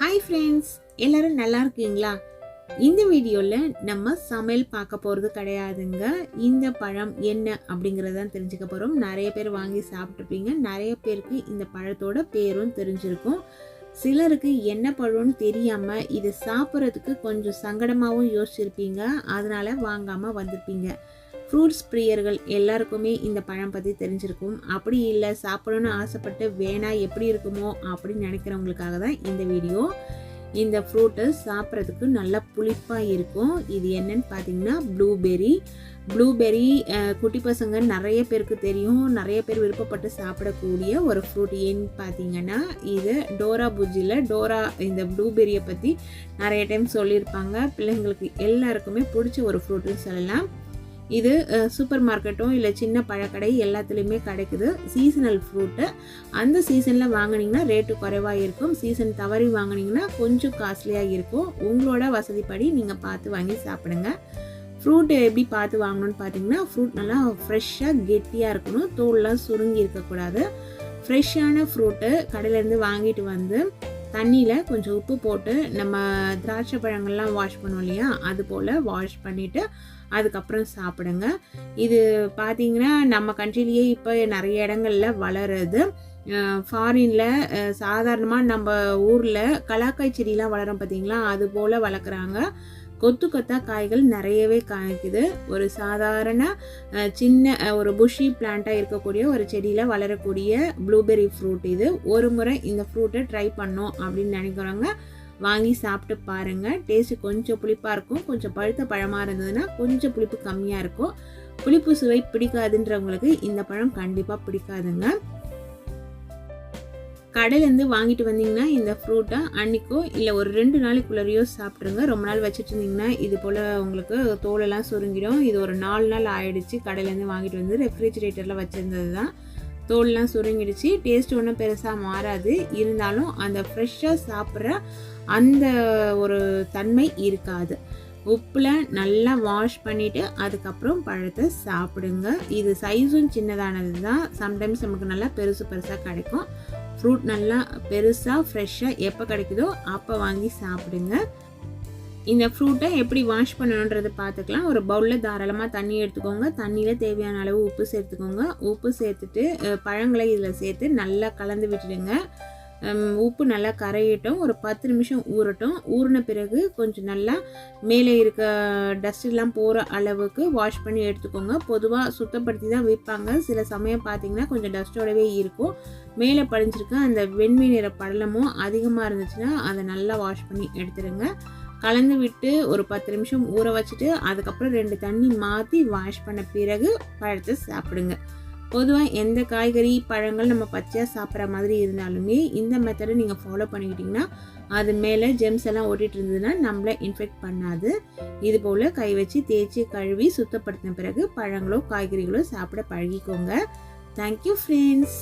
Hi எல்லாரும் நல்லா இருக்கீங்களா? இந்த வீடியோவில் நம்ம சமையல் பார்க்க போகிறது கிடையாதுங்க. இந்த பழம் என்ன அப்படிங்கிறத தெரிஞ்சுக்க போகிறோம் நிறைய பேர் வாங்கி சாப்பிட்ருப்பீங்க நிறைய பேருக்கு இந்த பழத்தோட பேரும் தெரிஞ்சிருக்கும். சிலருக்கு என்ன பழம்னு தெரியாமல் இதை சாப்பிட்றதுக்கு கொஞ்சம் சங்கடமாகவும் யோசிச்சிருப்பீங்க. அதனால் வாங்காமல் வந்திருப்பீங்க. ஃப்ரூட்ஸ் பிரியர்கள் எல்லாருக்குமே இந்த பழம் பற்றி தெரிஞ்சிருக்கும். அப்படி இல்லை சாப்பிடணும்னு ஆசைப்பட்டு வேணா எப்படி இருக்குமோ அப்படின்னு நினைக்கிறவங்களுக்காக தான் இந்த வீடியோ. இந்த ஃப்ரூட்டு சாப்பிட்றதுக்கு நல்லா புளிப்பாக இருக்கும். இது என்னன்னு பார்த்தீங்கன்னா ப்ளூபெர்ரி ப்ளூபெரி குட்டி பசங்க நிறைய பேருக்கு தெரியும். நிறைய பேர் விருப்பப்பட்டு சாப்பிடக்கூடிய ஒரு ஃப்ரூட் ஏன்னு பார்த்தீங்கன்னா இது டோரா புஜ்ஜியில் டோரா இந்த ப்ளூபெரியை பற்றி நிறைய டைம் சொல்லியிருப்பாங்க. பிள்ளைங்களுக்கு எல்லாருக்குமே பிடிச்ச ஒரு ஃப்ரூட்டுன்னு சொல்லலாம். இது சூப்பர் மார்க்கெட்டும் இல்லை சின்ன பழக்கடை எல்லாத்துலேயுமே கிடைக்குது. சீசனல் ஃப்ரூட்டு அந்த சீசனில் வாங்கினீங்கன்னா ரேட்டு குறைவாக இருக்கும். சீசன் தவறி வாங்கினீங்கன்னா கொஞ்சம் காஸ்ட்லியாக இருக்கும். உங்களோட வசதிப்படி நீங்கள் பார்த்து வாங்கி சாப்பிடுங்க. ஃப்ரூட் எப்படி பார்த்து வாங்கணும்னு பார்த்தீங்கன்னா ஃப்ரூட் நல்லா ஃப்ரெஷ்ஷாக கெட்டியாக இருக்கணும். தோல்லாம் சுருங்கி இருக்கக்கூடாது. ஃப்ரெஷ்ஷான ஃப்ரூட்டு கடையிலேருந்து வாங்கிட்டு வந்து தண்ணியில் கொஞ்சம் உப்பு போட்டு நம்ம திராட்சை பழங்கள்லாம் வாஷ் பண்ணுவோம் இல்லையா? அது போல் வாஷ் பண்ணிவிட்டு அதுக்கப்புறம் சாப்பிடுங்க. இது பார்த்தீங்கன்னா நம்ம கண்ட்ரிலேயே இப்போ நிறைய இடங்கள்ல வளருது. ஃபாரினில் சாதாரணமாக நம்ம ஊரில் கலாக்காய் செடிலாம் வளரும் பார்த்தீங்களா அது போல் வளர்க்குறாங்க. கொத்து கொத்தா காய்கள் நிறையவே காய்க்குது. ஒரு சாதாரண சின்ன ஒரு புஷி பிளான்ட்டாக இருக்கக்கூடிய ஒரு செடியில் வளரக்கூடிய ப்ளூபெர்ரி ஃப்ரூட் இது. ஒரு முறை இந்த ஃப்ரூட்டை ட்ரை பண்ணோம் அப்படின்னு நினைக்கிறவங்க வாங்கி சாப்பிட்டு பாருங்கள் டேஸ்ட்டு கொஞ்சம் புளிப்பாக இருக்கும். கொஞ்சம் பழுத்த பழமாக இருந்ததுன்னா கொஞ்சம் புளிப்பு கம்மியாக இருக்கும். புளிப்பு சுவை பிடிக்காதுன்றவங்களுக்கு இந்த பழம் கண்டிப்பாக பிடிக்காதுங்க. கடையிலேருந்து வாங்கிட்டு வந்தீங்கன்னா இந்த ஃப்ரூட்டை அன்றைக்கோ இல்லை ஒரு ரெண்டு நாளைக்குள்ளரையோ சாப்பிட்ருங்க ரொம்ப நாள் வச்சுட்டு இருந்தீங்கன்னா இது போல் உங்களுக்கு தோலெல்லாம் சுருங்கிடும். இது ஒரு நாலு நாள் ஆயிடுச்சு கடையிலேருந்து வாங்கிட்டு வந்து ரெஃப்ரிஜிரேட்டரில் வச்சுருந்தது தான் தோல்லாம் சுருங்கிடுச்சு. டேஸ்ட் ஒன்றும் பெருசாக மாறாது. இருந்தாலும் அந்த ஃப்ரெஷ்ஷாக சாப்பிட்ற அந்த ஒரு தன்மை இருக்காது. உப்பில் நல்லா வாஷ் பண்ணிவிட்டு அதுக்கப்புறம் பழத்தை சாப்பிடுங்க. இது சைஸும் சின்னதானது தான் சம்டைம்ஸ் நமக்கு நல்லா பெருசு பெருசாக கிடைக்கும். ஃப்ரூட் நல்லா பெருசாக ஃப்ரெஷ்ஷாக எப்போ கிடைக்குதோ அப்போ வாங்கி சாப்பிடுங்க. இந்த ஃப்ரூட்டை எப்படி வாஷ் பண்ணணுன்றது பார்த்துக்கலாம். ஒரு பவுலில் தாராளமாக தண்ணி எடுத்துக்கோங்க. தண்ணியில் தேவையான அளவு உப்பு சேர்த்துக்கோங்க. உப்பு சேர்த்துட்டு பழங்களை இதில் சேர்த்து நல்லா கலந்து விட்டுடுங்க. உப்பு நல்லா கரையட்டும். ஒரு பத்து நிமிஷம் ஊறட்டும். ஊறின பிறகு கொஞ்சம் நல்லா மேலே இருக்க டஸ்ட்லாம் போகிற அளவுக்கு வாஷ் பண்ணி எடுத்துக்கோங்க. பொதுவாக சுத்தப்படுத்தி தான் விற்பாங்க. சில சமயம் பார்த்தீங்கன்னா கொஞ்சம் டஸ்ட்டோடவே இருக்கும். மேலே படிஞ்சிருக்க அந்த வெண்மை நிற படலமும் அதிகமாக இருந்துச்சுன்னா அதை நல்லா வாஷ் பண்ணி எடுத்துடுங்க. கலந்து விட்டு ஒரு பத்து நிமிஷம் ஊற வச்சுட்டு அதுக்கப்புறம் ரெண்டு தண்ணி மாற்றி வாஷ் பண்ண பிறகு பழத்தை சாப்பிடுங்க. பொதுவாக எந்த காய்கறி பழங்கள் நம்ம பச்சையாக சாப்பிட்ற மாதிரி இருந்தாலுமே இந்த மெத்தடை நீங்கள் ஃபாலோ பண்ணிக்கிட்டிங்கன்னா அது மேலே ஜெம்ஸ் எல்லாம் ஓட்டிகிட்டு இருந்ததுன்னா நம்மளை இன்ஃபெக்ட் பண்ணாது. இது போல் கை வச்சு தேய்ச்சி கழுவி சுத்தப்படுத்தின பிறகு பழங்களோ காய்கறிகளோ சாப்பிட பழகிக்கோங்க. Thank you friends